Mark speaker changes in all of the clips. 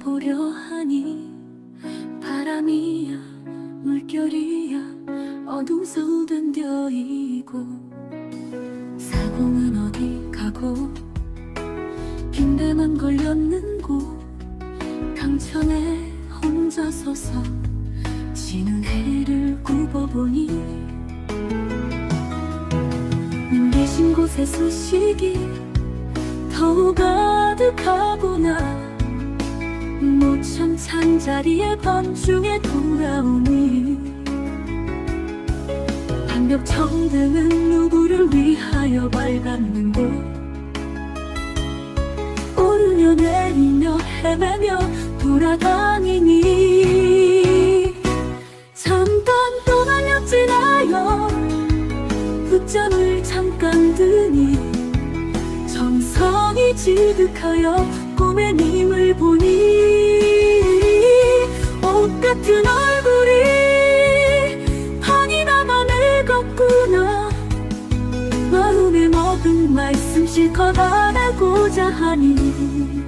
Speaker 1: 떠나보려 하니 바람이야 물결이야 어둠 속은 뎌이고. 사공은 어디 가고? 빈대만 걸렸는고 강천에 혼자 서서 지는 해를 굽어보니 님 계신 곳에 소식이 더욱 가득하구나 모천 창자리에 밤중에 돌아오니 방벽 청등은 누구를 위하여 밝았는고? 오르며 내리며 헤매며 돌아다니니 잠깐 또 날렸지나요 붙잠을 잠깐 드니 정성이 지득하여 꿈에 님을 보니 옷 같은 얼굴이 남아 늙었구나. 마음에 먹은 말씀 실컷 안하고자 하니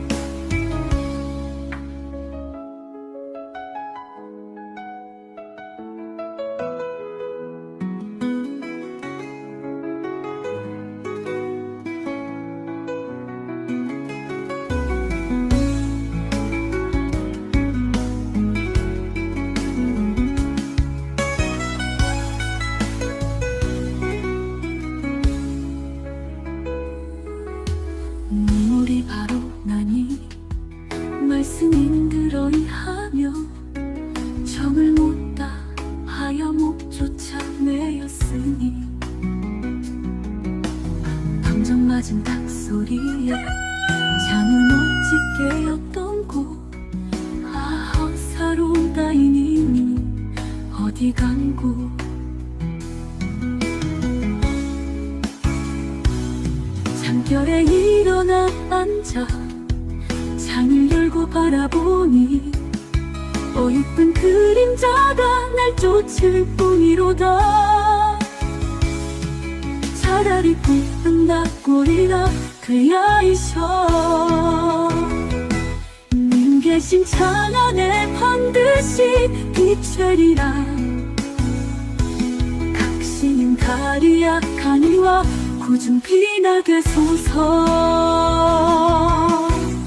Speaker 1: 말씀인들 어이 하며 정을 못다 하여 목조차 내었으니 방정 맞은 닭소리에 잠은 어찌 깨었던 고아 헛사로운 따이님이 어디 간고 잠결에 일어나 앉아 창을 열고 바라보니 어이쁜 그림자가 날 쫓을 뿐이로다. 차라리 굽은 닭골이라 그야이셔. 님 계신 창 안에 반드시 비추리라. 각신인 다리 약 하니와 구중 비나게 소서